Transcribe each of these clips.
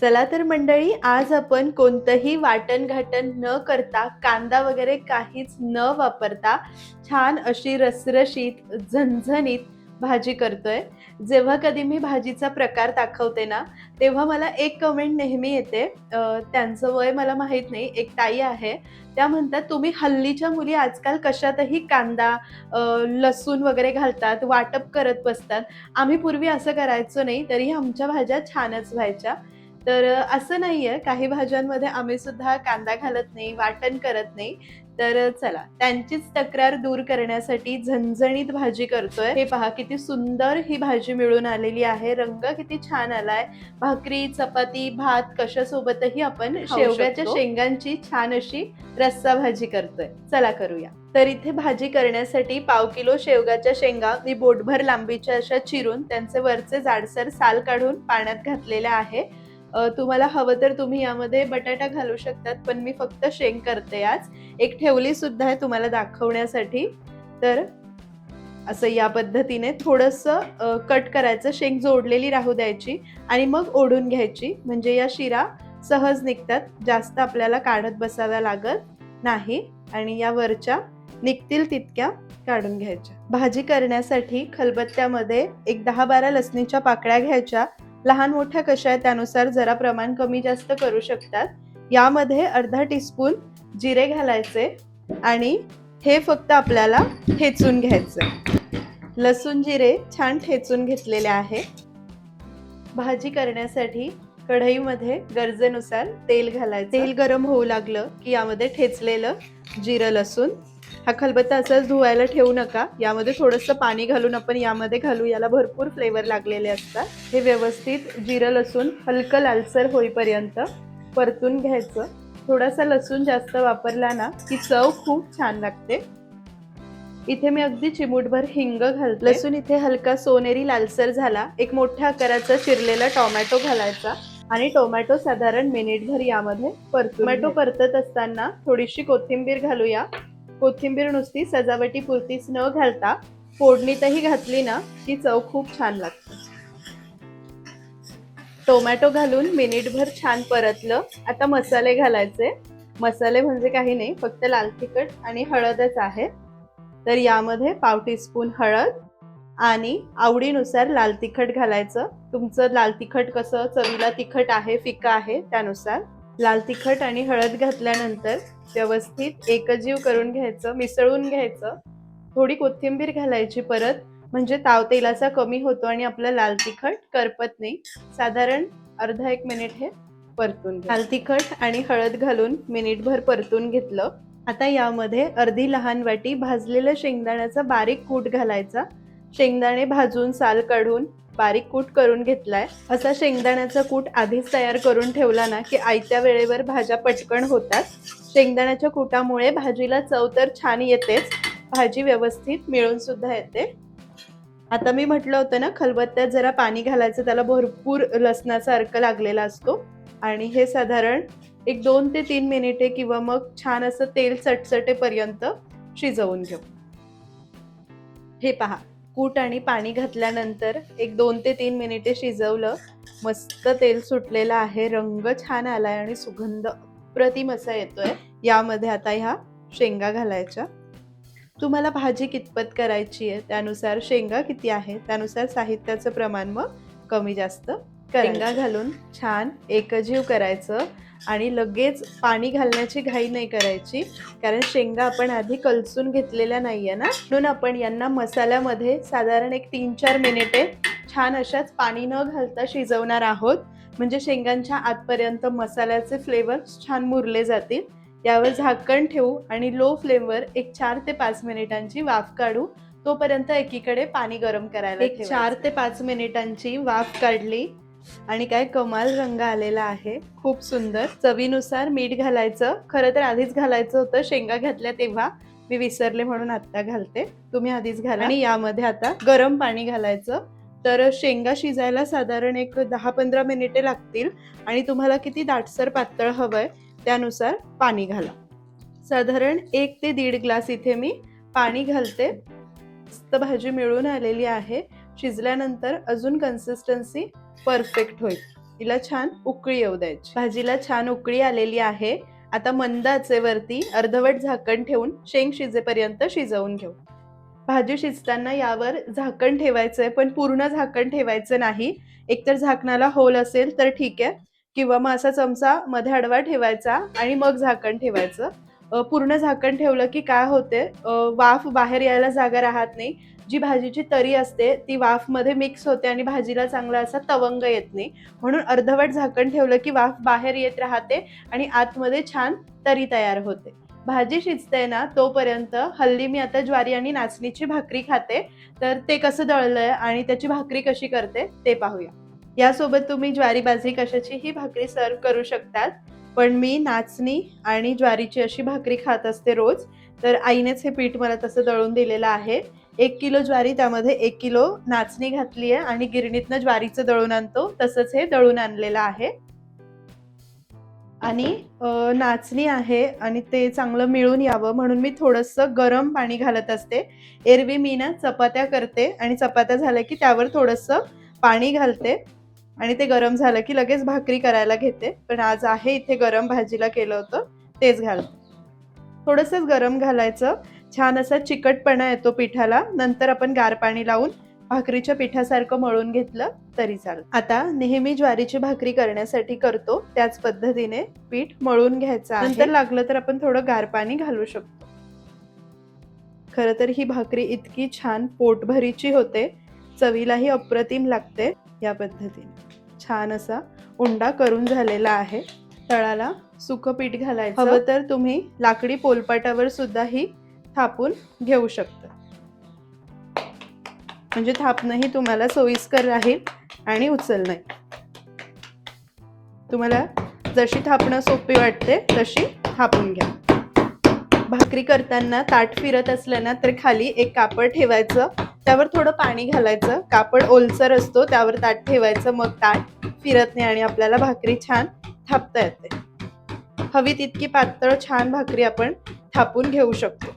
चला तर मंडळी आज आपण कोणतंही वाटण घाटण न करता कांदा वगैरे काहीच न वापरता छान अशी रसरशीत झणझणीत भाजी करतोय. जेव्हा कधी मी भाजीचा प्रकार दाखवते ना तेव्हा मला एक कमेंट नेहमी येते. त्यांचं वय मला माहीत नाही एक ताई आहे. त्या म्हणतात तुम्ही हल्लीच्या मुली आजकाल कशातही कांदा लसूण वगैरे घालतात वाटप करत बसतात. आम्ही पूर्वी असं करायचो नाही तरी आमच्या भाज्या छानच व्हायच्या. तर असं नाहीये. काही भाज्यांमध्ये आम्ही सुद्धा कांदा घालत नाही वाटण करत नाही. तर चला. त्यांचीच तक्रार दूर करण्यासाठी झणझणीत भाजी करतोय. हे पहा किती सुंदर ही भाजी मिळून आलेली आहे. रंग किती छान आलाय. भाकरी चपाती भात कशासोबतही आपण शेवग्याच्या. शेंगांची छान अशी रस्सा भाजी करतोय. चला करूया. तर इथे भाजी करण्यासाठी पाव किलो शेवगाच्या शेंगा मी बोटभर लांबीच्या अशा चिरून त्यांचे वरचे जाडसर साल काढून पाण्यात घातलेल्या आहे. तुम्हाला हवं तर तुम्ही यामध्ये बटाटा घालू शकतात पण मी फक्त शेंग करते आज. एक ठेवली सुद्धा आहे तुम्हाला दाखवण्यासाठी. तर असं या पद्धतीने थोडंसं कट करायचं शेंग जोडलेली राहू द्यायची आणि मग ओढून घ्यायची. म्हणजे या शिरा सहज निघतात जास्त आपल्याला काढत बसाव्या लागत नाही आणि या वरच्या निघतील तितक्या काढून घ्यायच्या. भाजी करण्यासाठी खलबत्त्यामध्ये एक दहा बारा लसणीच्या पाकळ्या घ्यायच्या. लहान मोठ्या कशा आहे त्यानुसार जरा प्रमाण कमी जास्त करू शकतात. यामध्ये अर्धा टीस्पून जिरे घालायचे आणि हे फक्त आपल्याला ठेचून घ्यायचं. लसूण जिरे छान ठेचून घेतलेले आहे. भाजी करण्यासाठी कढईमध्ये गरजेनुसार तेल घालायचं. तेल गरम होऊ लागलं की यामध्ये ठेचलेलं जिरं लसूण हा खलबत्ता असंच धुवायला ठेवू नका. यामध्ये थोडंसं पाणी घालून आपण यामध्ये घालू. याला भरपूर फ्लेवर लागलेले असतात. हे व्यवस्थित जिरं लसूण हलकं लालसर होईपर्यंत परतून घ्यायचं. थोडासा लसूण जास्त वापरला ना की चव खूप छान लागते. इथे मी अगदी चिमूटभर हिंग घालते. लसूण इथे हलका सोनेरी लालसर झाला. एक मोठ्या आकाराचा चिरलेला टोमॅटो घालायचा. आणि टोमॅटो साधारण मिनिटभर यामध्ये परतून टोमॅटो परतत असताना थोडीशी कोथिंबीर घालूया. कोथिंबीर नुसती सजावटी पुरतीच न घालता फोडणीतही घातली ना की चव खूप छान लागते. टोमॅटो घालून मिनिटभर छान परतलं. आता मसाले घालायचे. मसाले म्हणजे काही नाही फक्त लाल तिखट आणि हळदच आहे. तर यामध्ये पाव टीस्पून हळद आणि आवडीनुसार लाल तिखट घालायचं. तुमचं लाल तिखट कसं चवीला तिखट आहे फिका आहे त्यानुसार. लाल तिखट आणि हळद घातल्यानंतर व्यवस्थित एकजीव करून घ्यायचं मिसळून घ्यायचं. थोडी कोथिंबीर घालायची परत म्हणजे ताव तेलाचा कमी होतो आणि आपलं लाल तिखट करपत नाही. साधारण अर्धा एक मिनिट हे परतून लाल तिखट आणि हळद घालून मिनिटभर परतून घेतलं. आता यामध्ये अर्धी लहान वाटी भाजलेल्या शेंगदाण्याचा बारीक कूट घालायचा. शेंगदाणे भाजून साल काढून बारीक कूट करून घेतलाय. असा शेंगदाण्याचा कूट आधीच तयार करून ठेवला ना की आयत्या वेळेवर भाज्या पटकन होतात. शेंगदाण्याच्या कुटामुळे भाजीला चव तर छान येतेच भाजी व्यवस्थित मिळून सुद्धा येते. आता मी म्हटलं होतं ना खलबत्त्यात जरा पाणी घालायचं त्याला भरपूर लसणाचा अर्क लागलेला असतो. आणि हे साधारण एक दोन ते तीन मिनिटे किंवा मग छान असं तेल चटचटेपर्यंत शिजवून घेऊ. हे पहा. कूट आणि पाणी घातल्यानंतर एक दोन ते तीन मिनिटे शिजवलं. मस्त तेल सुटलेलं आहे. रंग छान आलाय आणि सुगंध अप्रतिम असा येतोय. यामध्ये आता ह्या शेंगा घालायच्या. तुम्हाला भाजी कितपत करायची आहे? त्यानुसार शेंगा किती आहे? त्यानुसार साहित्याचं प्रमाण मग कमी जास्त. शेंगा घालून छान एकजीव करायचं आणि लगेच पाणी घालण्याची घाई नाही करायची. कारण शेंगा आपण आधी कलसून घेतलेल्या नाहीये ना? म्हणून आपण यांना मसाल्यामध्ये साधारण एक तीन चार मिनिटे छान अशाच पाणी न घालता शिजवणार आहोत. म्हणजे शेंगांच्या आतपर्यंत मसाल्याचे फ्लेवर छान मुरले जातील. यावर झाकण ठेवू आणि लो फ्लेमवर एक चार ते पाच मिनिटांची वाफ काढू. तोपर्यंत एकीकडे पाणी गरम करायला एक चार ते पाच मिनिटांची वाफ काढली. आणि काय कमाल रंग आलेला आहे. खूप सुंदर. चवीनुसार मीठ घालायचं. खरं तर आधीच घालायचं होतं. शेंगा घातल्या तेव्हा मी विसरले म्हणून आत्ता घालते. तुम्ही आधीच घाला. आणि यामध्ये आता गरम पाणी घालायचं. तर शेंगा शिजायला साधारण एक दहा पंधरा मिनिटे लागतील. आणि तुम्हाला किती दाटसर पातळ हवंय त्यानुसार पाणी घाला. साधारण एक ते दीड ग्लास इथे मी पाणी घालते. मस्त भाजी मिळून आलेली आहे. शिजल्यानंतर अजून कन्सिस्टन्सी परफेक्ट होईल. हिला छान उकळी येऊ द्यायची. भाजीला छान उकळी आलेली आहे. आता मंद आचेवरती अर्धवट झाकण ठेवून शेंग शिजेपर्यंत शिजवून घेऊ. भाजी शिजताना यावर झाकण ठेवायचंय पण पूर्ण झाकण ठेवायचं नाही. एकतर झाकणाला होल असेल तर ठीक आहे. किंवा मग असा चमचा मध्ये आडवा ठेवायचा आणि मग झाकण ठेवायचं. पूर्ण झाकण ठेवलं की काय होते? वाफ बाहेर यायला जागा राहत नाही. जी भाजीची तरी असते ती वाफमध्ये मिक्स होते आणि भाजीला चांगला असा तवंग येत नाही. म्हणून अर्धवट झाकण ठेवलं की वाफ बाहेर येत राहते आणि आतमध्ये छान तरी तयार होते. भाजी शिजते ना तोपर्यंत हल्ली मी आता ज्वारी आणि नाचणीची भाकरी खाते. तर ते कसं दळलंय आणि त्याची भाकरी कशी करते ते पाहूया. यासोबत तुम्ही ज्वारी बाजरी कशाचीही भाकरी सर्व करू शकतात. पण मी नाचणी आणि ज्वारीची अशी भाकरी खात असते रोज तर आईनेच हे पीठ मला तसं दळून दिलेलं आहे. एक किलो ज्वारी त्यामध्ये एक किलो नाचणी घातली आहे आणि गिरणीतनं ज्वारीचं दळून आणतो तसंच हे दळून आणलेलं आहे. आणि नाचणी आहे आणि ते चांगलं मिळून यावं म्हणून मी थोडंसं गरम पाणी घालत असते. एरवी मी ना चपात्या करते आणि चपात्या झाल्या की त्यावर थोडंसं पाणी घालते. आणि ते गरम झालं की लगेच भाकरी करायला घेते. पण आज आहे इथे गरम भाजीला केलं होतं तेच घाल. थोडंसंच गरम घालायचं. छान असा चिकटपणा येतो पिठाला. नंतर आपण गार पाणी लावून भाकरीच्या पिठासारखं मळून घेतलं तरी चालेल. आता नेहमी ज्वारीची भाकरी करण्यासाठी करतो त्याच पद्धतीने पीठ मळून घ्यायचं नंतर लागलं तर आपण थोडं गार पाणी घालू शकतो. खरं तर ही भाकरी इतकी छान पोटभरीची होते. चवीलाही अप्रतिम लागते या पद्धतीने. छान असा उंडा करून झालेला आहे. तळाला सुकं पीठ घालायचं. हवं तर तुम्ही लाकडी पोलपाटावर सुद्धा ही थापून घेऊ शकता. म्हणजे थापणंही तुम्हाला सोयीस्कर राहील आणि उचल नाही. तुम्हाला जशी थापणं सोपी वाटते तशी थापून घ्या. भाकरी करताना ताट फिरत असलं ना तर खाली एक कापड ठेवायचं. त्यावर थोडं पाणी घालायचं. कापड ओलसर असतो त्यावर ताट ठेवायचं. मग ताट फिरत नाही आणि आपल्याला भाकरी छान थापता येते. हवी तितकी पातळ छान भाकरी आपण थापून घेऊ शकतो.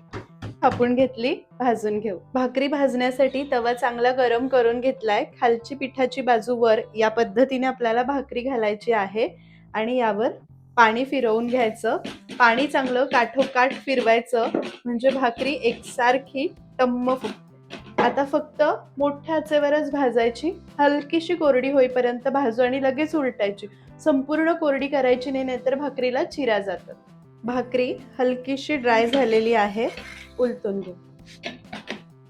थापून घेतली भाजून घेऊ. भाकरी भाजण्यासाठी तवा चांगला गरम करून घेतलाय. खालची पिठाची बाजू वर या पद्धतीने आपल्याला भाकरी घालायची आहे आणि यावर पाणी फिरवून घ्यायचं. पाणी चांगलं काठोकाठ फिरवायचं. म्हणजे भाकरी एकसारखी टम्म फुटते. आता फक्त मोठ्या आचेवरच भाजायची हलकीशी कोरडी होईपर्यंत भाजू आणि लगेच उलटायची. संपूर्ण कोरडी करायची नाही नाहीतर भाकरीला चिरा जातात भाकरी हलकीशी ड्राय झालेली आहे उलटून घेऊ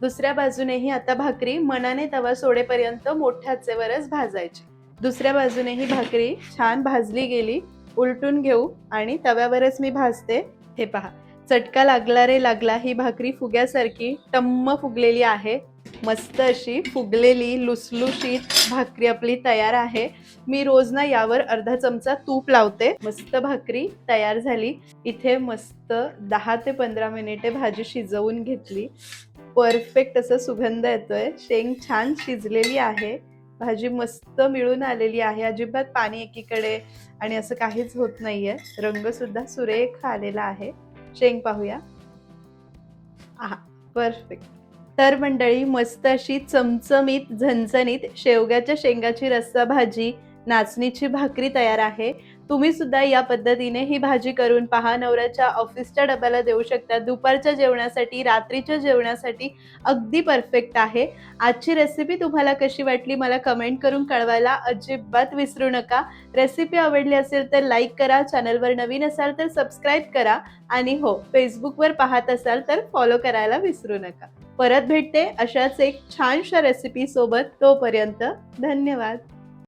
दुसऱ्या बाजूनेही आता भाकरी मनाने तवा सोडेपर्यंत मोठ्या आचेवरच भाजायची. दुसऱ्या बाजूनेही भाकरी छान भाजली गेली उलटून घेऊ आणि तव्यावरच मी भाजते. हे पहा. चटका लागला रे लागला ही भाकरी फुग्यासारखी टम्म फुगलेली आहे. मस्त अशी फुगलेली लुसलुशीत भाकरी आपली तयार आहे. मी रोज ना यावर अर्धा चमचा तूप लावते. मस्त भाकरी तयार झाली. इथे मस्त दहा ते पंधरा मिनिटे भाजी शिजवून घेतली. परफेक्ट असं सुगंध येतोय. शेंग छान शिजलेली आहे. भाजी मस्त मिळून आलेली आहे. अजिबात पाणी एकीकडे आणि असं काहीच होत नाहीये. रंग सुद्धा सुरेख आलेला आहे. शेंग पाहूया. आहा परफेक्ट तर मंडळी मस्त अशी चमचमीत झणझणीत शेवग्याच्या शेंगाची रस्सा भाजी नाचणीची भाकरी तयार आहे. तुम्ही सुद्धा या पद्धतीने ही भाजी करून पहा. नवऱ्याच्या ऑफिसच्या डब्याला देऊ शकता. दुपारच्या जेवणासाठी रात्रीच्या जेवणासाठी अगदी परफेक्ट आहे. आजची रेसिपी तुम्हाला कशी वाटली मला कमेंट करून कळवायला अजिबात विसरू नका. रेसिपी आवडली असेल तर लाईक करा. चॅनलवर नवीन असाल तर सबस्क्राईब करा. आणि हो फेसबुकवर पाहत असाल तर फॉलो करायला विसरू नका. परत भेटते अशाच एक छानशा रेसिपी सोबत. तोपर्यंत धन्यवाद.